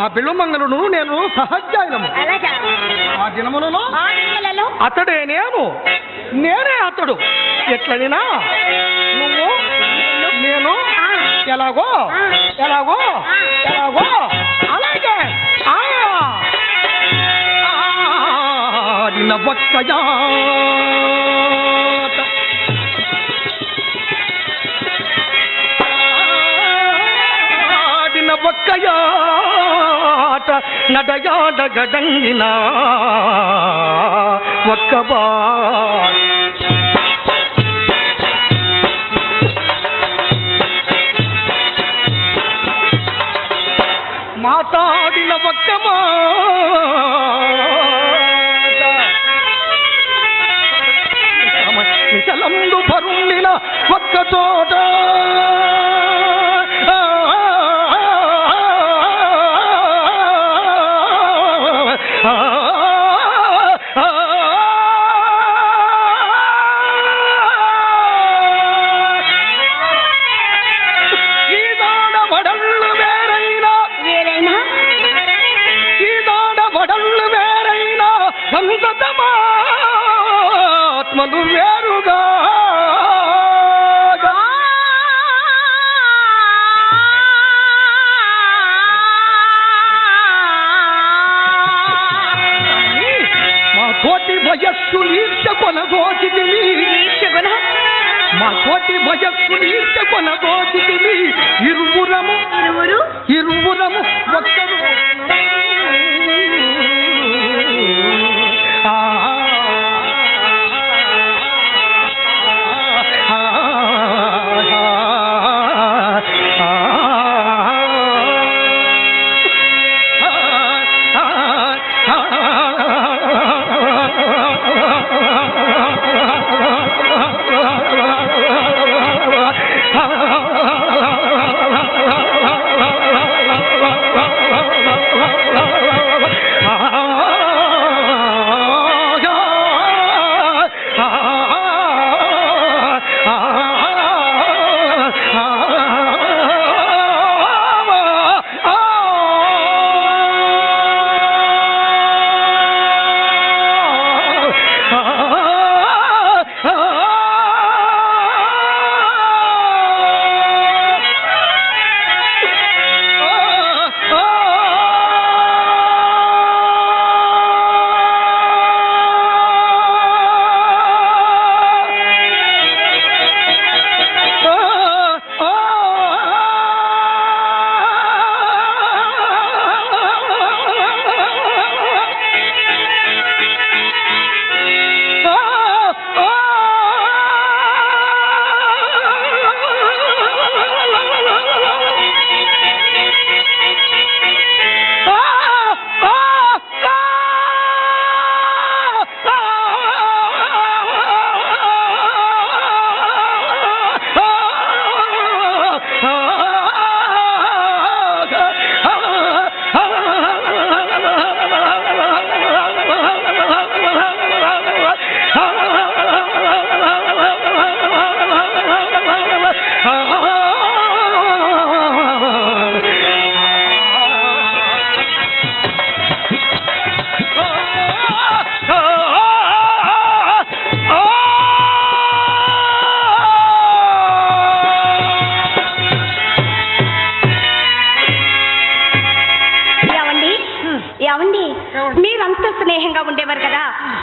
ఆ బిల్వమంగళును నేను సహజాయనము. ఆ దినములలో అతడే నేను నేనే అతడు. ఎట్లనినా నువ్వు నేను ఎలాగో ఎలాగో ఎలాగో. అలాగే. ఆడిన ఒక్కయాట ఆడిన ఒక్కయాట నడయాడగడంగిన ఒక్క ఒక్కబా మాతాడిన ఒక్క చలందు సంతతమాత్మలు వేరుగా మా తోటి వయస్సు నీర్చ కొనగోచితివి మా తోటి వయస్సు నీర్చ కొనగోచితివి ఇరువురము ఇరువురు? ఇరువురము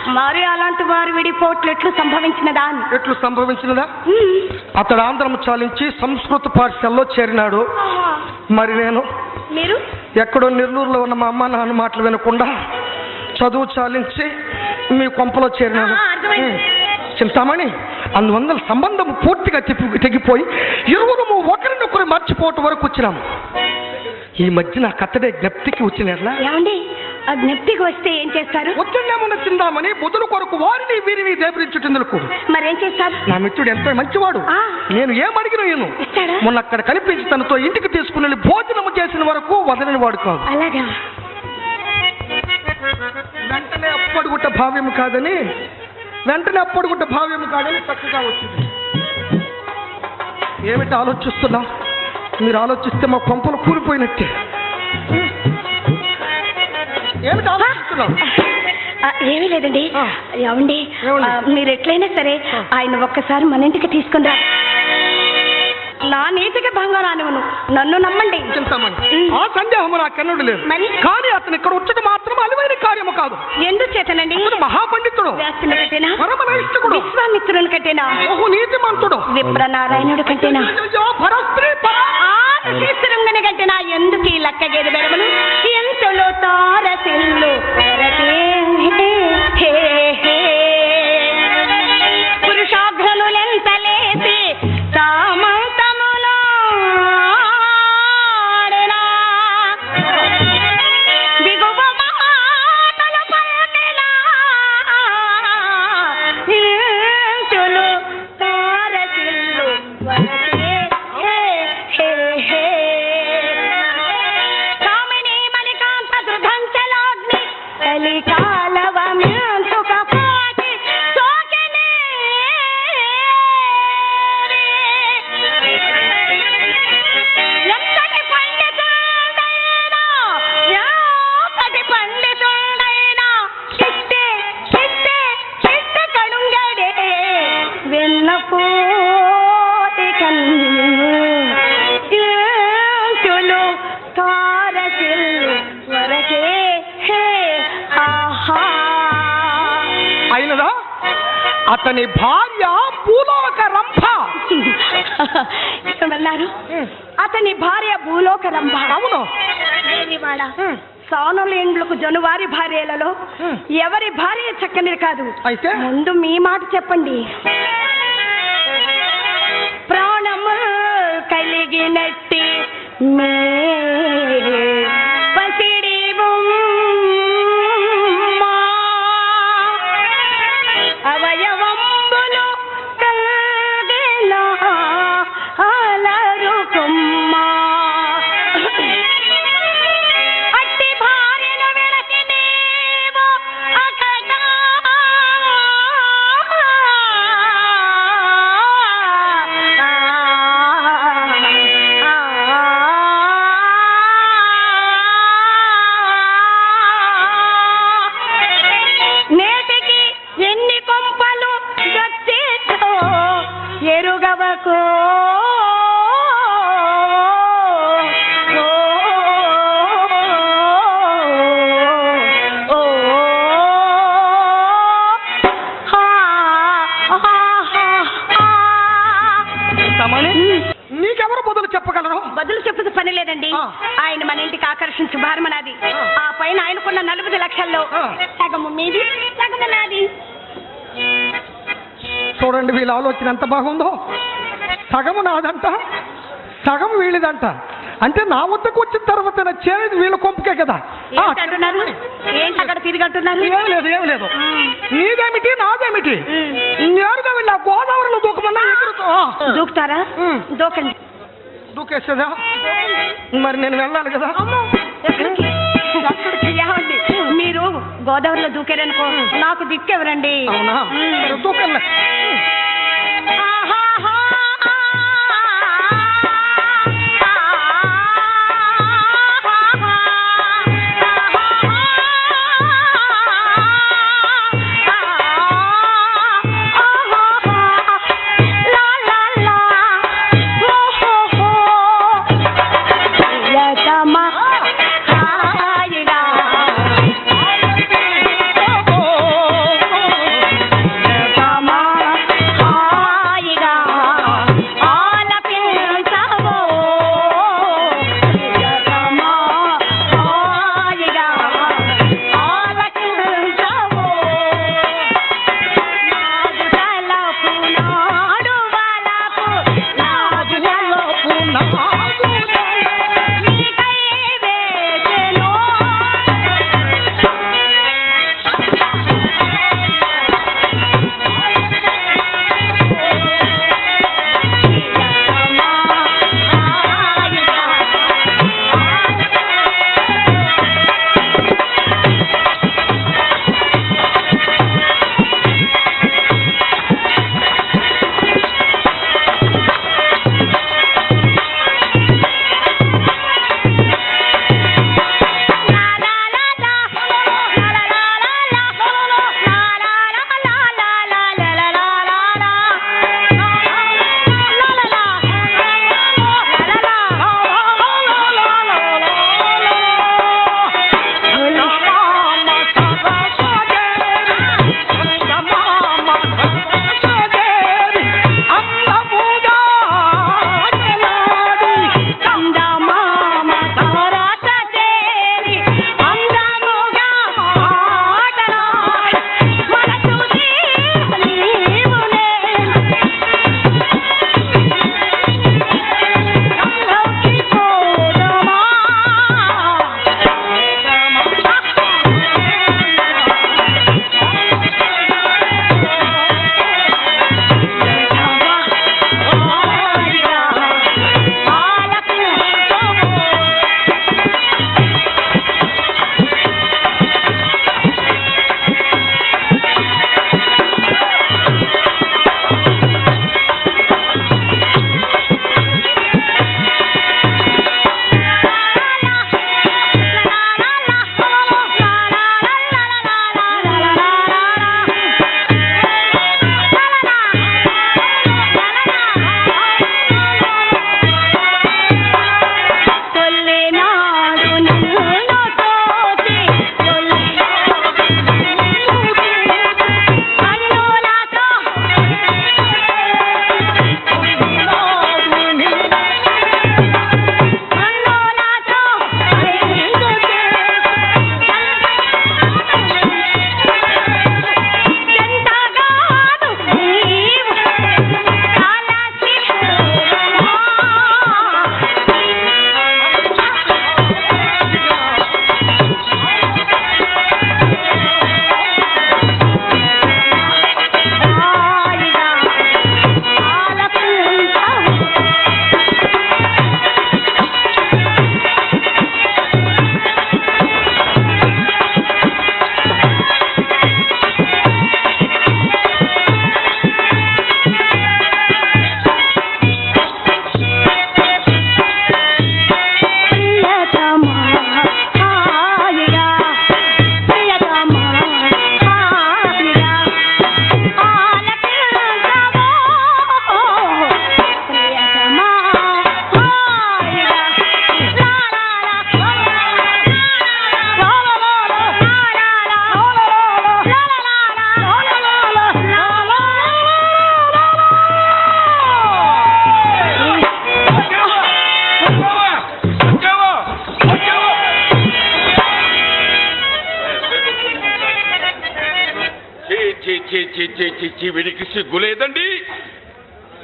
మరి అలాంటి వారు విడిపోట్లు ఎట్లు సంభవించినదా ఎట్లు సంభవించినదా. అతడు ఆంధ్రం చాలించి సంస్కృత పాఠశాలలో చేరినాడు. మరి నేను మీరు? ఎక్కడో నెల్లూరులో ఉన్న మా అమ్మ నాన్న మాటలు వినకుండా చదువు చాలించి మీ కొంపలో చేరినాను. చింతామణి అందువల్ల సంబంధం పూర్తిగా తెప్పి తెగిపోయి ఇరువురము ఒకరినొకరు మర్చిపోవటం వరకు వచ్చినాము. ఈ మధ్య నా కత్తడే జ్ఞప్తికి వచ్చినట్లా? ఆ జ్ఞప్తికి వస్తే ఏం చేస్తారు? వచ్చిందేమన్న చిందామని బుధుల కొరకు వారిని వీరిని దేవరించుటందుకు మరేం చేస్తారు? నా మిత్రుడు ఎంతో మంచివాడు. నేను ఏమడిగిన నేను? మొన్న అక్కడ కనిపించి తనతో ఇంటికి తీసుకుని భోజనము చేసిన వరకు వదలని వాడు కాదు. అలాగా? వెంటనే అప్పడుగుట్ట భావ్యం కాదని వెంటనే అప్పడుగుట్ట భావ్యం కాదని చక్కగా వచ్చింది. ఏమిటి ఆలోచిస్తున్నాం? మీరు ఆలోచిస్తే మా కొంపలు కూలిపోయినట్టే. ఆ, ఏమీ లేదండి. ఆ. ఏమండి? ఏమండి? ఆ, మీరు ఎట్లయినా సరే. ఆయన ఒక్కసారి మన ఇంటికి తీసుకుందా? నా నీతికి భంగం రానివ్వను. నన్ను నమ్మండి. ఉమ్. ఆ సందేహము నాకు కన్నుడు లేదు. మరి? కానీ అతను ఇక్కడ వచ్చేది మాత్రం అలివైన కార్యము కాదు. ఎందుకు చేతనండి? అతను మహాపండితుడు. వ్యాసుని విశ్వామిత్రుని కంటేనా బహు నీతిమంతుడు విప్రనారాయణుడి కంటేనా అయ్యో, పరస్త్రీ పరా ఆశీస్సురంగని కంటేనా ఎందుకు ఈ లక్క గేదె బెడమలు ఎంతలో తారసిల్లు కొరకే హే హే. అతని భార్య భూలోక రంభ. ఏమన్నారు అతని భార్య భూలోక రంభ. అవును. సోనలేండ్లకు జనువారి భార్యలలో. ఎవరి భార్య చక్కనిది కాదు. అయితే? ముందు మీ మాట చెప్పండి. ప్రాణము కలిగినట్టి మే சொம் ఆకర్షించు భారమనాది. ఆ. ఆ పైన ఆయనకున్న నలుగురు లక్షల్లో. సగము మీది సగము నాది. చూడండి వీళ్ళ ఆలోచన ఎంత బాగుందో. సగము నాదంట సగం వీళ్ళదంట. అంటే నా వద్దకు వచ్చిన తర్వాత చేరేది వీళ్ళ కొంపకే కదా. ఏం లేదు ఏం లేదు. నీదేమిటి నాదేమిటి. నేరుగా వెళ్ళి గోదావరిలో దూకమన్నా దూకుతారా. దూకండి. దూకేస్తుందా మరి నేను వెళ్ళాలి కదా? ఏమండి మీరు గోదావరిలో దూకారనుకో నాకు దిక్కెవరండి అవునా? దూకంలే చీ చీ వీడికి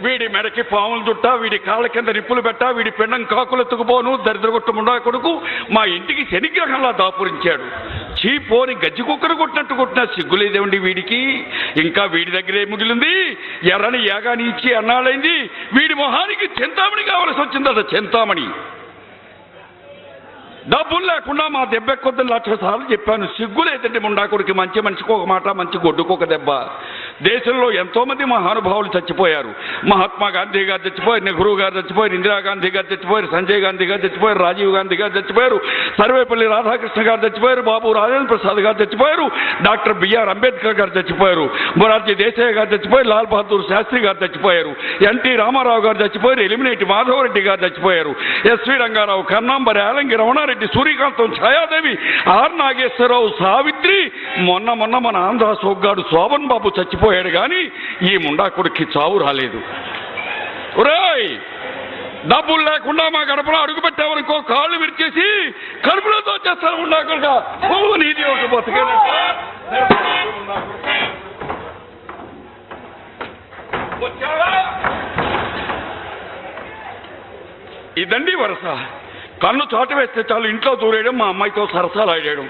వీడి మెడకి పాములు చుట్టా వీడి కాళ్ళ కింద నిప్పులు పెట్టా వీడి పిండం కాకులెత్తుకుపోను దరిద్రగొట్టు ముండా కొడుకు మా ఇంటికి శనిగ్రహంలా దాపురించాడు. చీ పోని గజ్జి కుక్కను కొట్టినట్టు కొట్టినా సిగ్గులేదేమండి వీడికి? ఇంకా వీడి దగ్గరే మిగిలింది. ఎర్రని యాగాని ఇచ్చి అన్నాడైంది వీడి మొహానికి చింతామణి కావలసి వచ్చిందట చింతామణి. డబ్బులు లేకుండా మా దెబ్బ కొద్ది లక్ష సార్లు చెప్పాను. సిగ్గు లేదండి ముండాకుడికి. మంచి మనిషికి ఒక మాట మంచి గొడ్డుకు ఒక దెబ్బ. దేశంలో ఎంతోమంది మహానుభావులు చచ్చిపోయారు మహాత్మా గాంధీ గారు చచ్చిపోయారు నెహ్రూ గారు చచ్చిపోయారు ఇందిరాగాంధీ గారు చచ్చిపోయారు సంజయ్ గాంధీ గారు చచ్చిపోయారు రాజీవ్ గాంధీ గారు చచ్చిపోయారు సర్వేపల్లి రాధాకృష్ణ గారు చచ్చిపోయారు బాబు రాజేంద్ర ప్రసాద్ గారు చచ్చిపోయారు డాక్టర్ బిఆర్ అంబేద్కర్ గారు చచ్చిపోయారు మొరార్జీ దేశాయ్ గారు చచ్చిపోయారు లాల్ బహదూర్ శాస్త్రి గారు చచ్చిపోయారు ఎన్టీ రామారావు గారు చచ్చిపోయారు ఎలిమినేటి మాధవరెడ్డి గారు చచ్చిపోయారు ఎస్వి రంగారావు కన్నాంబరి ఆలంగి రమణారెడ్డి సూర్యకాంతం ఛాయాదేవి ఆర్ నాగేశ్వరరావు సావిత్రి మొన్న మొన్న మన ఆంధ్ర సోగ్గాడు శోభన్ బాబు చచ్చిపోయారు చచ్చిపోయాడు కానీ ఈ ముండాకుడికి చావు రాలేదు. ఒరేయ్ డబ్బులు లేకుండా మా గడపలో అడుగు పెట్టామనుకో కాళ్ళు విరిచేసి కడుపులో తోచేస్తాను ఉండాకుండా నీది ఒక బతికే. ఇదండి వరస. కన్ను చాటు వేస్తే చాలు ఇంట్లో దూరేయడం మా అమ్మాయితో సరసాలు ఆడేయడం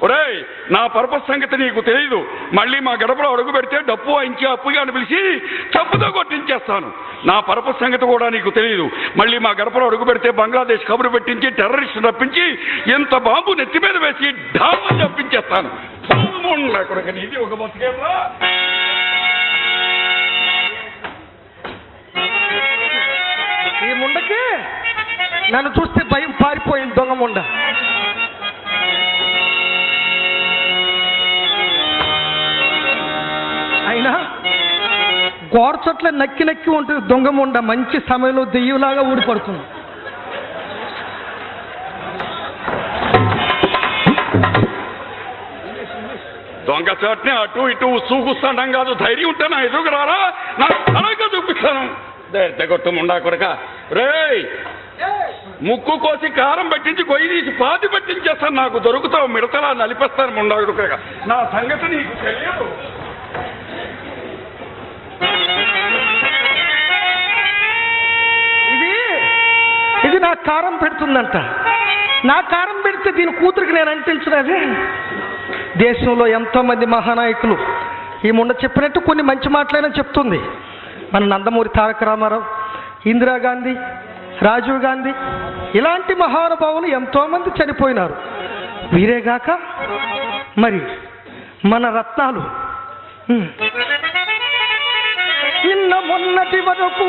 ఒరేయ్ నా పర్పస్ సంగతి నీకు తెలియదు మళ్ళీ మా గడపలో అడుగు పెడితే డప్పు ఇంకే అప్పుగా అని పిలిచి చప్పుతో కొట్టించేస్తాను. నా పర్పస్ సంగతి కూడా నీకు తెలియదు మళ్ళీ మా గడపలో అడుగు పెడితే బంగ్లాదేశ్ కబురు పెట్టించి టెర్రరిస్ట్ రప్పించి ఎంత బాంబు నెత్తి మీద వేసి ఢామని చప్పించేస్తాను కొడుకు ఒక బతికేమా ఈ ముండకి నన్ను చూస్తే భయం పారిపోయింది దొంగ ముండ. అయినా గోడ నక్కి నక్కి ఉంటుంది దొంగ ముండ మంచి సమయంలో దెయ్యంలాగా ఊడిపడుతుంది. దొంగ చట్ని అటు ఇటు సూకుస్తాండం కాదు ధైర్యం ఉంటే నా ఎదురుకు రారా? నా తలగా చూపిస్తాను. దగ్గొట్టు ముండా కొడక. రేయ్ ముక్కు కోసి కారం పట్టించి గొయ్యి తీసి పాతి పట్టించేస్తాను. నాకు దొరుకుతావు మిడతలా నలిపేస్తాను ముండా కొడక. నా సంగతి నీకు తెలియదు. నా కారం పెడుతుందంట. నా కారం పెడితే దీని కూతురికి నేను అంటించినది దేశంలో ఎంతోమంది మహానాయకులు ఈ ముండ చెప్పినట్టు కొన్ని మంచి మాటలైనా చెప్తుంది. మన నందమూరి తారక రామారావు ఇందిరాగాంధీ రాజీవ్ గాంధీ ఇలాంటి మహానుభావులు ఎంతోమంది చనిపోయినారు. వీరేగాక మరి మన రత్నాలు? నిన్న మొన్నటి వరకు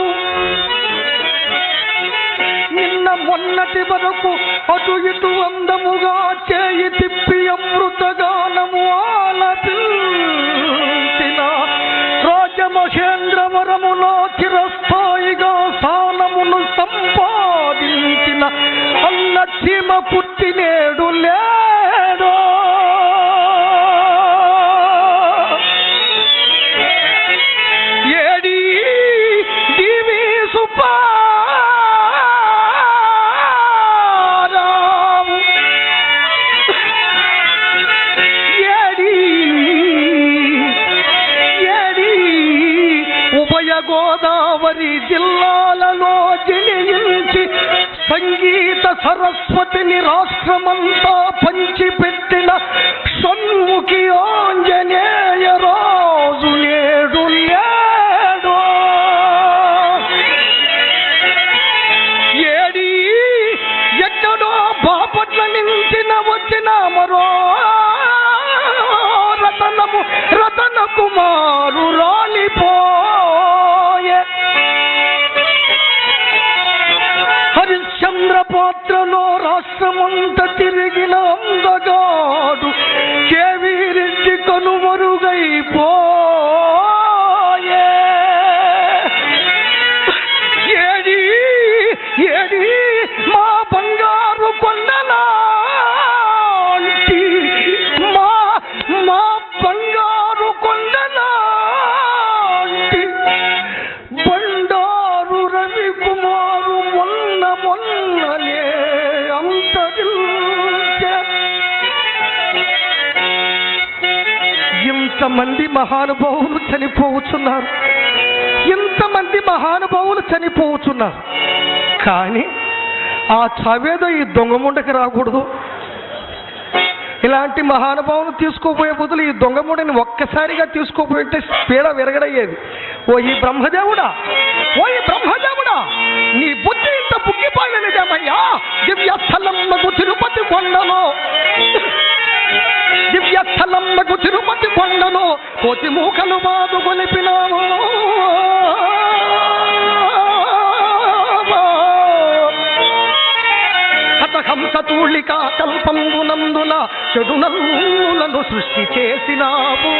నిన్న మొన్నటి వరకు అటు ఇటు అందముగా చేయి తిప్పి అమృతగానము ఆలపించిన రాజమహేంద్రవరములో చిరస్థాయిగా స్థానమును సంపాదించిన అన్న చీమ పుట్టినేడు లే గోదావరి జిల్లాలలో జిలించి సంగీత సరస్వతిని రాష్ట్రమంతా పంచిపెట్టిన షణ్ముఖి ఆంజనేయ ఎంతమంది మహానుభావులు చనిపోవచ్చున్నారు ఎంతమంది మహానుభావులు చనిపోవచ్చున్నారు కానీ ఆ చావేదో ఈ దొంగ ముండకి రాకూడదు. ఇలాంటి మహానుభావులు తీసుకోపోయే బదులు ఈ దొంగముడిని ఒక్కసారిగా తీసుకోపోయింటే పీడ విరగడయ్యేది. ఓ ఈ బ్రహ్మదేవుడా ఓ ఈ బ్రహ్మదేవుడా నీ బుద్ధి ఇంత బుగ్గిపోయినదేమయ్యా దివ్య స్థలం తిరుపతి కొండలో. దివ్య స్థలమ్మకు తిరుపతి కొండను కోతి మూకలు బాదు కొలిపినాము హతహంస తూళిక కల్పంబునందున చెడు సృష్టి చేసినావు.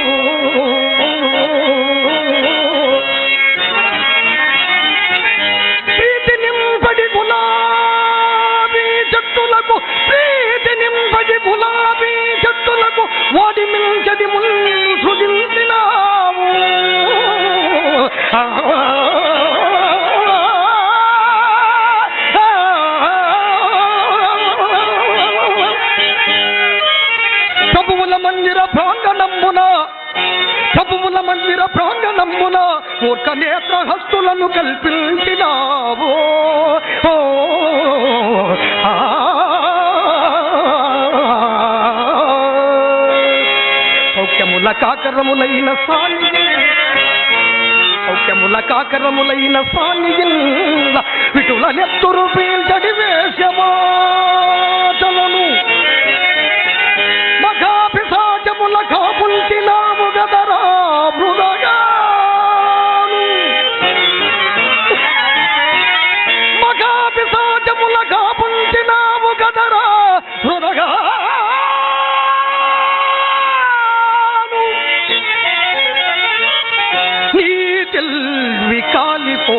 వాడి ముందు సృజించినావు ప్రభువుల మందిర ప్రాంగణమ్మున ప్రభువుల మందిర ప్రాంగణమ్మున మూర్ఖ నేత్రహస్తులను ఓ కాకరములైన సాని సౌఖ్యముల కాకరములైన సానిగిల్ల విటుల నెత్తురు పీల్చడి వేషమాటలను మఘాపిశాచముల కాపుల్చినాము గదరా. செல்வி காலி போ